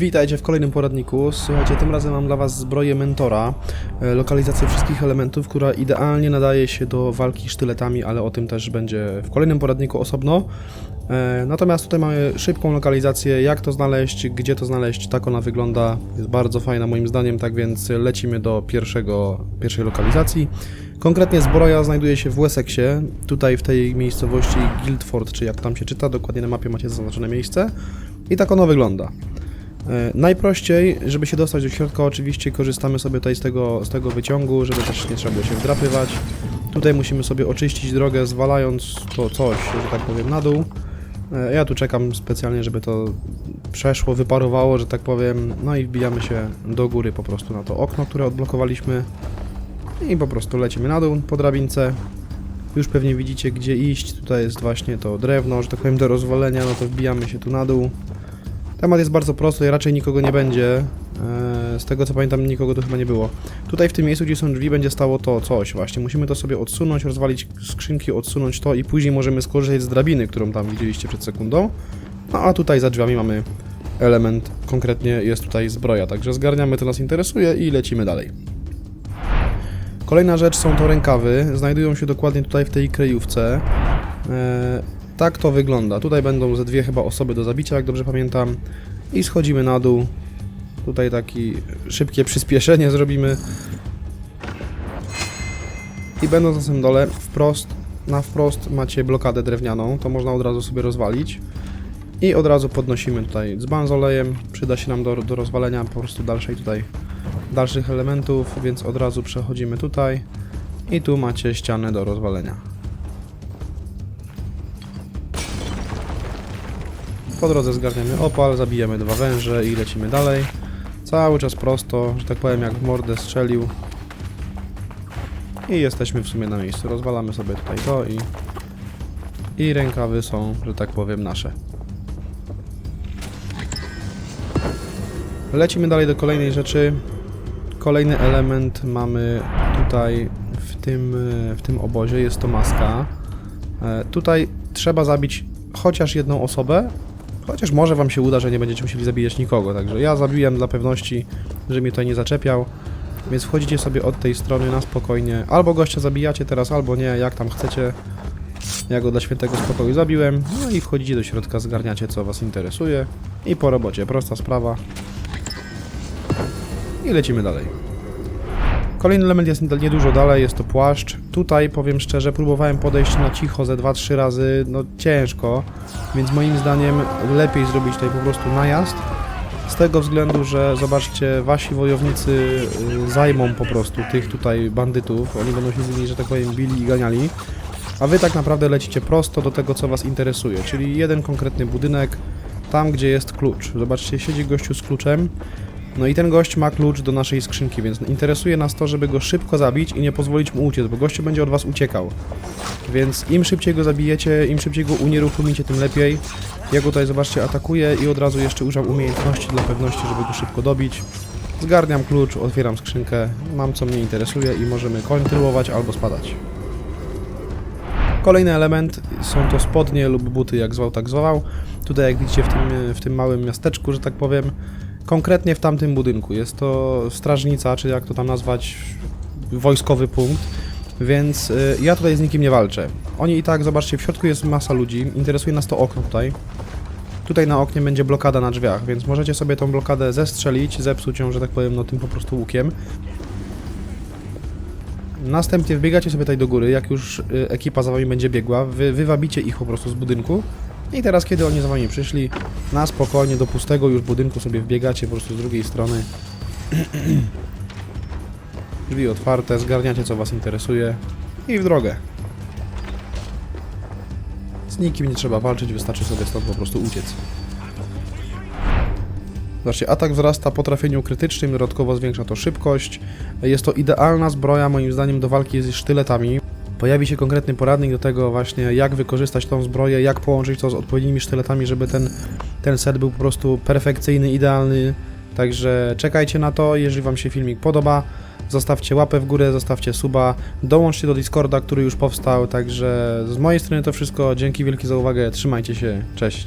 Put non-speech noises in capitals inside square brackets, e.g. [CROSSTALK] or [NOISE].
Witajcie w kolejnym poradniku. Słuchajcie, tym razem mam dla Was zbroję Mentora, e, lokalizację wszystkich elementów, która idealnie nadaje się do walki sztyletami, ale o tym też będzie w kolejnym poradniku osobno. E, Natomiast tutaj mamy szybką lokalizację, jak to znaleźć, gdzie to znaleźć, tak ona wygląda. Jest bardzo fajna moim zdaniem, tak więc lecimy do pierwszego, pierwszej lokalizacji. Konkretnie zbroja znajduje się w Wessexie, tutaj w tej miejscowości Guildford, czy jak tam się czyta, dokładnie na mapie macie zaznaczone miejsce. I tak ono wygląda. E, Najprościej, żeby się dostać do środka, oczywiście korzystamy sobie tutaj z tego, z tego wyciągu, żeby też nie trzeba było się wdrapywać. Tutaj musimy sobie oczyścić drogę, zwalając to coś, że tak powiem, na dół. E, Ja tu czekam specjalnie, żeby to przeszło, wyparowało, że tak powiem. No i wbijamy się do góry po prostu na to okno, które odblokowaliśmy. I po prostu lecimy na dół po drabince. Już pewnie widzicie, gdzie iść. Tutaj jest właśnie to drewno, że tak powiem, do rozwalenia. No to wbijamy się tu na dół. Temat jest bardzo prosty, raczej nikogo nie będzie. Eee, Z tego co pamiętam, nikogo tu chyba nie było. Tutaj w tym miejscu, gdzie są drzwi, będzie stało to coś właśnie. Musimy to sobie odsunąć, rozwalić skrzynki, odsunąć to i później możemy skorzystać z drabiny, którą tam widzieliście przed sekundą. No a tutaj za drzwiami mamy element, konkretnie jest tutaj zbroja, także zgarniamy, to nas interesuje i lecimy dalej. Kolejna rzecz są to rękawy, znajdują się dokładnie tutaj w tej kryjówce. Tak to wygląda. Tutaj będą ze dwie chyba osoby do zabicia, jak dobrze pamiętam. I schodzimy na dół. Tutaj takie szybkie przyspieszenie [LAUGHS] zrobimy. I będąc na samym dole, wprost, na wprost macie blokadę drewnianą, to można od razu sobie rozwalić. I od razu podnosimy tutaj dzban z olejem, przyda się nam do, do rozwalenia po prostu dalszej tutaj, dalszych elementów, więc od razu przechodzimy tutaj. I tu macie ścianę do rozwalenia. Po drodze zgarniamy opal, zabijamy dwa węże i lecimy dalej. Cały czas prosto, że tak powiem jak w mordę strzelił. I jesteśmy w sumie na miejscu. Rozwalamy sobie tutaj to i... I rękawy są, że tak powiem, nasze. Lecimy dalej do kolejnej rzeczy. Kolejny element mamy tutaj w tym, w tym obozie, jest to maska. E, Tutaj trzeba zabić chociaż jedną osobę, Chociaż może wam się uda, że nie będziecie musieli zabijać nikogo, także ja zabiłem dla pewności, że mnie tutaj nie zaczepiał. Więc wchodzicie sobie od tej strony na spokojnie. Albo gościa zabijacie teraz, albo nie, jak tam chcecie. Ja go dla świętego spokoju zabiłem. No i wchodzicie do środka, zgarniacie co was interesuje. I po robocie, prosta sprawa. I lecimy dalej. Kolejny element jest niedużo dalej, jest to płaszcz. Tutaj, powiem szczerze, próbowałem podejść na cicho ze 2-3 razy, no ciężko, więc moim zdaniem lepiej zrobić tutaj po prostu najazd. Z tego względu, że zobaczcie, wasi wojownicy y, zajmą po prostu tych tutaj bandytów, oni będą się z nimi, że tak powiem, bili i ganiali, a wy tak naprawdę lecicie prosto do tego, co was interesuje, czyli jeden konkretny budynek, tam gdzie jest klucz. Zobaczcie, siedzi gościu z kluczem, no i ten gość ma klucz do naszej skrzynki, więc interesuje nas to, żeby go szybko zabić i nie pozwolić mu uciec, bo gościu będzie od was uciekał. Więc im szybciej go zabijecie, im szybciej go unieruchomicie, tym lepiej. Ja go tutaj, zobaczcie, atakuję i od razu jeszcze użam umiejętności dla pewności, żeby go szybko dobić. Zgarniam klucz, otwieram skrzynkę, mam co mnie interesuje i możemy kontynuować albo spadać. Kolejny element są to spodnie lub buty, jak zwał, tak zwał. Tutaj, jak widzicie, w tym, w tym małym miasteczku, że tak powiem, konkretnie w tamtym budynku. Jest to strażnica, czy jak to tam nazwać, wojskowy punkt, więc y, ja tutaj z nikim nie walczę. Oni i tak, zobaczcie, w środku jest masa ludzi, interesuje nas to okno tutaj. Tutaj na oknie będzie blokada na drzwiach, więc możecie sobie tą blokadę zestrzelić, zepsuć ją, że tak powiem, no tym po prostu łukiem. Następnie wbiegacie sobie tutaj do góry, jak już y, ekipa za wami będzie biegła, wy wywabicie ich po prostu z budynku. I teraz, kiedy oni za wami przyszli, na spokojnie do pustego już budynku sobie wbiegacie po prostu z drugiej strony. [CLEARS THROAT] Drzwi otwarte, zgarniacie co was interesuje i w drogę. Z nikim nie trzeba walczyć, wystarczy sobie stąd po prostu uciec. Zobaczcie, atak wzrasta po trafieniu krytycznym, dodatkowo zwiększa to szybkość. Jest to idealna zbroja moim zdaniem do walki z sztyletami. Pojawi się konkretny poradnik do tego właśnie, jak wykorzystać tą zbroję, jak połączyć to z odpowiednimi sztyletami, żeby ten, ten set był po prostu perfekcyjny, idealny. Także czekajcie na to, jeżeli Wam się filmik podoba, zostawcie łapę w górę, zostawcie suba, dołączcie do Discorda, który już powstał, także z mojej strony to wszystko, dzięki wielkie za uwagę, trzymajcie się, cześć.